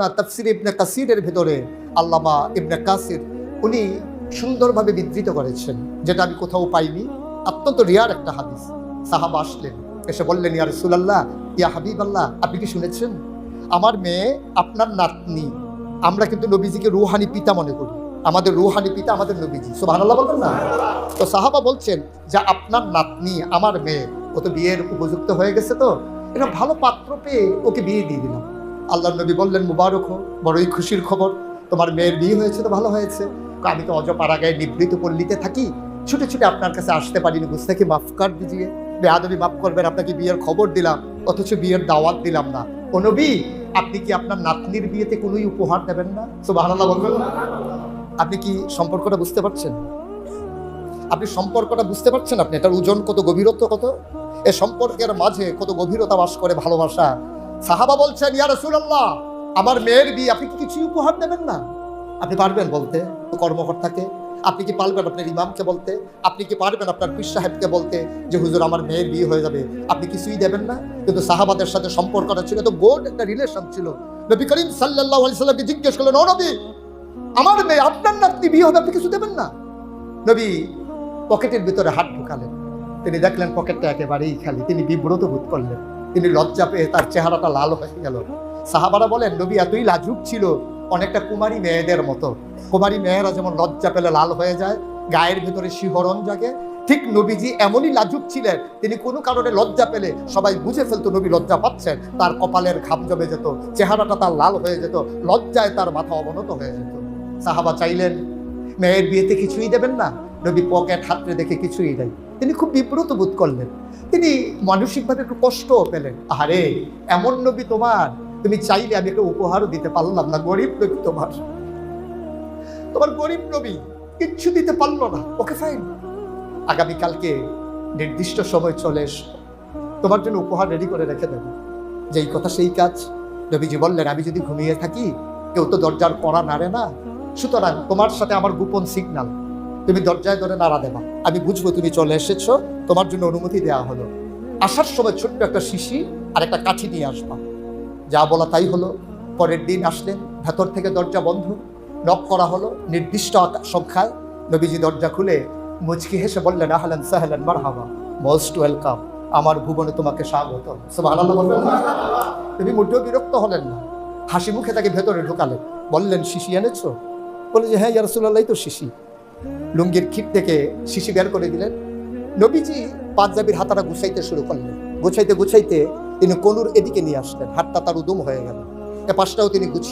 না, তাফসির ইবনে কাসিরের ভেতরে আল্লামা ইবনে কাসির, উনি সুন্দরভাবে বিধৃত করেছেন, যেটা আমি কোথাও পাইনি। অত্যন্ত রিয়ার একটা হাদিস। সাহাবা আসলেন, এসে বললেন, ইয়া রসুলাল্লাহ, ইয়া হাবিব আল্লাহ আপনি কি শুনেছেন? আমার মেয়ে আপনার নাতনি। আমরা কিন্তু নবীজিকে রুহানি পিতা মনে করি। আমাদের রুহানি পিতা আমাদের নবীজি। সুবহানাল্লাহ বলবেন না? তো সাহাবা বলছেন, যে আপনার নাতনি, আমার মেয়ে, ও তো বিয়ের উপযুক্ত হয়ে গেছে তো। এটা ভালো পাত্র পেয়ে ওকে বিয়ে দিয়ে দিলাম। আল্লাহ নবী বললেন, মুবারক বড়ই খুশির খবর। তোমার মেয়ের বিয়ে হয়েছে তো ভালো হয়েছে। আমি তো অজপাড়াগায় নিবৃত পল্লীতে থাকি। ছুটে ছুটে আপনার কাছে আসতে পারিনি, বুঝতে কি মাফ কর দিজিয়ে বেহাদবি মাফ করবেন, আপনাকে বিয়ের খবর দিলাম, অথচ বিয়ের দাওয়াত দিলাম না। ও নবী, আপনি কি আপনার নাতনির বিয়েতে কোনোই উপহার দেবেন না? সুবহানাল্লাহ বলবেন? আপনি কি সম্পর্কটা বুঝতে পারছেন? আপনি সম্পর্কটা বুঝতে পারছেন আপনি? এটার ওজন কত, গভীরত্ব কত? এ সম্পর্কের মাঝে কত গভীরতা বাস করে ভালোবাসা? সাহাবা বলছেন, ইয়া রাসূলুল্লাহ, আমার মেয়ের বিয়ে, আপনি কি কিছুই উপহার দেবেন না? আপনি পারবেন বলতে, কর্মকর্তাকে, আপনি কি পারবেন আপনার ইমামকে বলতে, আপনি কি পারবেন আপনার পীর সাহেবকে বলতে যে, হুজুর, আমার মেয়ের বিয়ে হয়ে যাবে? আপনি কিছুই দেবেন না। কিন্তু সাহাবাদের সাথে সম্পর্কটা ছিল, তো গোড একটা রিলেশন ছিল। নবী করিম আলাইহি সাল্লামকে জিজ্ঞেস করলেন, ও নবী, আমার মেয়ে, আপনার নাতনি বিয়ে হবে, আপনি কিছু দেবেন না? নবী পকেটের ভিতরে হাত ঢুকালেন। তিনি দেখলেন পকেটটা একেবারেই খালি। তিনি বিব্রত বোধ করলেন। তিনি লজ্জা পেয়ে তার চেহারাটা লাল হয়ে গেল। সাহাবারা বলেন, নবী, এতই লাজুক ছিল, অনেকটা কুমারী মেয়েদের মতো। কুমারী মেয়েরা যেমন লজ্জা পেলে লাল হয়ে যায়, গায়ের ভেতরে শিহরণ জাগে, ঠিক নবীজি এমনই লাজুক ছিলেন, তিনি কোনো কারণে লজ্জা পেলে সবাই বুঝে ফেলতো, নবী, লজ্জা পাচ্ছেন। তার কপালের ঘাম জমে যেত, চেহারাটা তার লাল হয়ে যেত, লজ্জায় তার মাথা অবনত হয়ে যেত। সাহাবা চাইলেন, মেয়ের বিয়েতে কিছুই দেবেন না? নবী পকেট হাতড়ে দেখে কিছুই নেই তিনি খুব বিব্রত বোধ করলেন। তিনি মানসিকভাবে একটু কষ্টও পেলেন। আরে এমন নবী তোমার। তুমি চাইলে আমি একটা উপহারও দিতে পারলাম না, গরিব নবী তোমার। তোমার গরিব নবী কিচ্ছু দিতে পারল না। ওকে ফাইন আগামীকালকে নির্দিষ্ট সময় চলে এসো। তোমার জন্য উপহার রেডি করে রেখে দেবো। যেই কথা সেই কাজ। নবীজি বললেন, আমি যদি ঘুমিয়ে থাকি, কেউ তো দরজার কড়া নাড়ে না। সুতরাং তোমার সাথে আমার গোপন সিগন্যাল তুমি দরজায় ধরে নাড়া দেবা। আমি বুঝব তুমি চলে এসেছ, তোমার জন্য অনুমতি দেওয়া হলো। আসার সময় ছোট্ট একটা শিশি আর একটা কাঠি নিয়ে আসবা। যা বলা তাই হলো। পরের দিন আসলেন ভেতর থেকে দরজা বন্ধ। নক করা হলো নির্দিষ্ট সংখ্যায়। নবীজি দরজা খুলে মুচকি হেসে বললেন, আহলেন সাহেলেন মারহাবা। Most welcome. আমার ভুবনে তোমাকে স্বাগত? তিনি মোটেও বিরক্ত হলেন না। হাসি মুখে তাকে ভেতরে ঢুকালেন। বললেন, শিশি এনেছো? বলে যে হ্যাঁ ইয়ারসুল্লাহ তো শিশি। লুঙ্গির খিট থেকে শিশি বের করে দিলেন। নবীজি পাঞ্জাবির হাতাটা গুছাইতে শুরু করলেন। গুছাইতে গুছাইতে তিনি কনুর এদিকে নিয়ে আসলেন। হাতটা তার উদম হয়ে গেল। এ পাশটাও তিনি গুছিয়ে